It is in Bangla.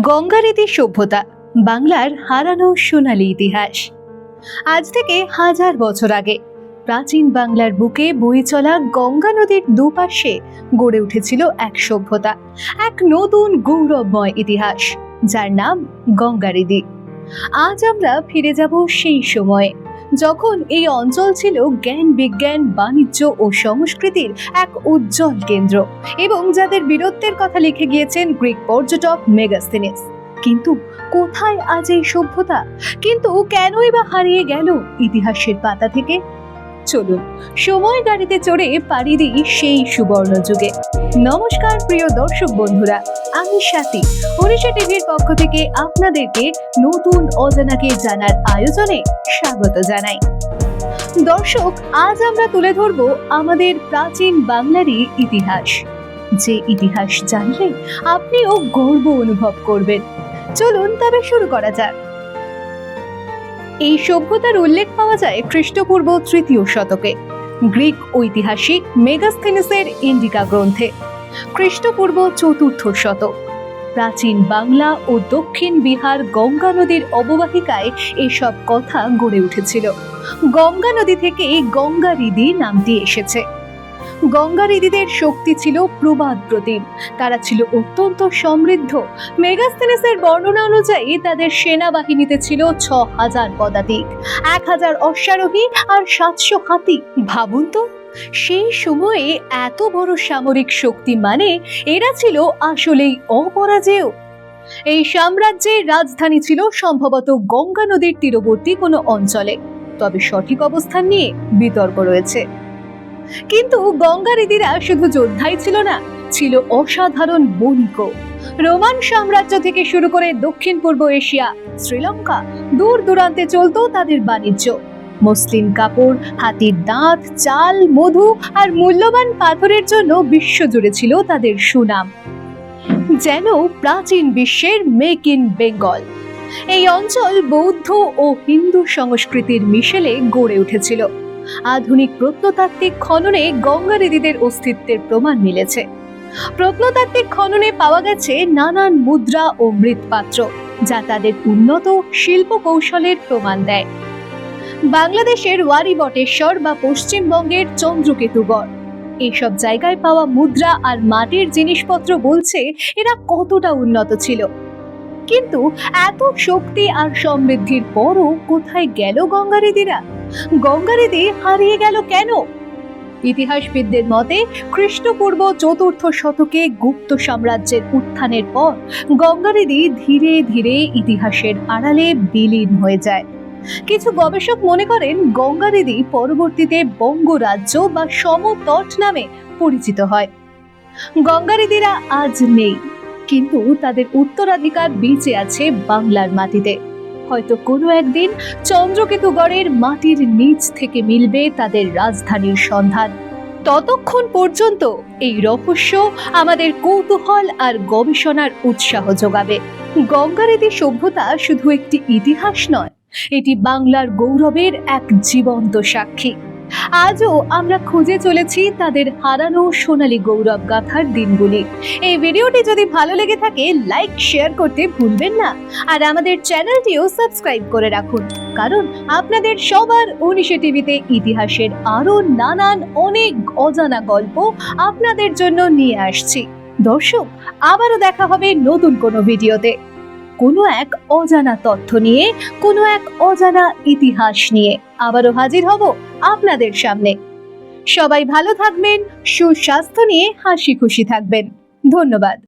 গঙ্গারীতি সভ্যতা, বাংলার হারানো সোনালী ইতিহাস। আজ থেকে হাজার বছর আগে, প্রাচীন বাংলার বুকে বয়ে চলা গঙ্গা নদীর দুপাশে গড়ে উঠেছিল এক সভ্যতা, এক নতুন গৌরবময় ইতিহাস, যার নাম গঙ্গারিদি আজ আমরা ফিরে যাব সেই সময়ে। যখন এই অঞ্চল ছিল জ্ঞান, বিজ্ঞান, বাণিজ্য ও সংস্কৃতির এক উজ্জ্বল কেন্দ্র এবং যাদের বীরত্বের কথা লিখে গিয়েছেন গ্রিক পর্যটক মেগাস্তিনিস। কিন্তু কোথায় আজ এই সভ্যতা? কিন্তু কেনই বা হারিয়ে গেল ইতিহাসের পাতা থেকে? চলুন, সময় গাড়িতে চড়ে পাড়ি দিই সেই সুবর্ণ যুগে। নমস্কার, প্রিয় দর্শক বন্ধুরা, আমি সাথী। ওড়িশা টিভির পক্ষ থেকে আপনাদেরকে নতুন অজানাকে জানার আয়োজনে স্বাগত জানাই। দর্শক, আজ আমরা তুলে ধরব আমাদের প্রাচীন বাংলারই ইতিহাস। যে ইতিহাস জানলে আপনিও গর্ব অনুভব করবেন। চলুন তবে শুরু করা যাক। এই সভ্যতার উল্লেখ পাওয়া যায় খ্রিস্টপূর্ব তৃতীয় শতকে, গ্রিক ঐতিহাসিক মেগাস্থেনিসের ইন্ডিকা গ্রন্থে, খ্রিস্টপূর্ব চতুর্থ শতক প্রাচীন বাংলা ও দক্ষিণ বিহার গঙ্গা নদীর অববাহিকায় এসব কথা গড়ে উঠেছিল। গঙ্গা নদী থেকে গঙ্গা হৃদি নামটি এসেছে। গঙ্গা হৃদিদের শক্তি ছিল প্রবাদ প্রতিম। তারা ছিল অত্যন্ত সমৃদ্ধ। মেগাস্থেনেসের বর্ণনা অনুযায়ী তাদের সেনাবাহিনীতে ছিল ছ হাজার পদাতিক। এক হাজার অশ্বারোহী আর সাতশো হাতি। ভাবুন তো, সেই সময়ে এত বড় সামরিক শক্তি মানে এরা ছিল আসলেই অপরাজেয়। এই সাম্রাজ্যের রাজধানী ছিল সম্ভবত গঙ্গা নদীর তীরবর্তী কোনো অঞ্চলে। তবে সঠিক অবস্থান নিয়ে বিতর্ক রয়েছে। কিন্তু গঙ্গা রীতিরা শুধু যোদ্ধাই ছিল না, ছিল অসাধারণ বণিকও রোমান সাম্রাজ্য থেকে শুরু করে দক্ষিণ পূর্ব এশিয়া, শ্রীলঙ্কা দূর দূরান্তে চলতো তাদের বাণিজ্য। মসলিন কাপড় হাতির দাঁত, চাল, মধু আর মূল্যবান পাথরের জন্য বিশ্বজুড়ে ছিল তাদের সুনাম। যেন প্রাচীন বিশ্বের মেক ইন বেঙ্গল এই অঞ্চল বৌদ্ধ ও হিন্দু সংস্কৃতির মিশেলে গড়ে উঠেছিল। আধুনিক প্রত্নতাত্ত্বিক খননে গঙ্গা নদীদের অস্তিত্বের প্রমাণ মিলেছে। প্রত্নতাত্ত্বিক খননে পাওয়া গেছে নানান মুদ্রা ও মৃৎপাত্র, যা তাদের উন্নত শিল্প কৌশলের প্রমাণ দেয়। বাংলাদেশের ওয়ারি বটেশ্বর বা পশ্চিমবঙ্গের চন্দ্রকেতুগড় এইসব জায়গায় পাওয়া মুদ্রা আর মাটির জিনিসপত্র বলছে এরা কতটা উন্নত ছিল। কিন্তু এত শক্তি আর সমৃদ্ধির পরও কোথায় গেল গঙ্গারিদিরা গঙ্গারিদি হারিয়ে গেল কেন? ইতিহাসবিদদের মতে, খ্রিস্টপূর্ব চতুর্থ শতকে গুপ্ত সাম্রাজ্যের উত্থানের পর গঙ্গারিদি ধীরে ধীরে ইতিহাসের আড়ালে বিলীন হয়ে যায়। কিছু গবেষক মনে করেন গঙ্গারিদি পরবর্তীতে বঙ্গরাজ্য বা সমতট নামে পরিচিত হয়। গঙ্গারিদিরা আজ নেই, কিন্তু তাদের উত্তরাধিকার বেঁচে আছে বাংলার মাটিতে। হয়তো কোনো একদিন চন্দ্রকেতুগড়ের মাটির নিচ থেকে মিলবে তাদের রাজধানীর সন্ধান। ততক্ষণ পর্যন্ত এই রহস্য আমাদের কৌতূহল আর গবেষণার উৎসাহ যোগাবে। গঙ্গারেদি সভ্যতা শুধু একটি ইতিহাস নয়, এটি বাংলার গৌরবের এক জীবন্ত সাক্ষী। আজও আমরা খুঁজে চলেছি তাদের হারানো সোনালী গৌরব গাথার দিনগুলি। এই ভিডিওটি যদি ভালো লেগে থাকে লাইক শেয়ার করতে ভুলবেন না। আর আমাদের চ্যানেলটিও সাবস্ক্রাইব করে রাখুন। কারণ আপনাদের সবার উনিশে টিভিতে ইতিহাসের আরও নানান অনেক অজানা গল্প আপনাদের জন্য নিয়ে আসছি। দর্শক, আবারও দেখা হবে নতুন কোনো ভিডিওতে। কোনো এক অজানা তথ্য নিয়ে, কোনো এক অজানা ইতিহাস নিয়ে আবারও হাজির হব আপনাদের সামনে। সবাই ভালো থাকবেন, সুস্বাস্থ্য নিয়ে হাসি খুশি থাকবেন। ধন্যবাদ।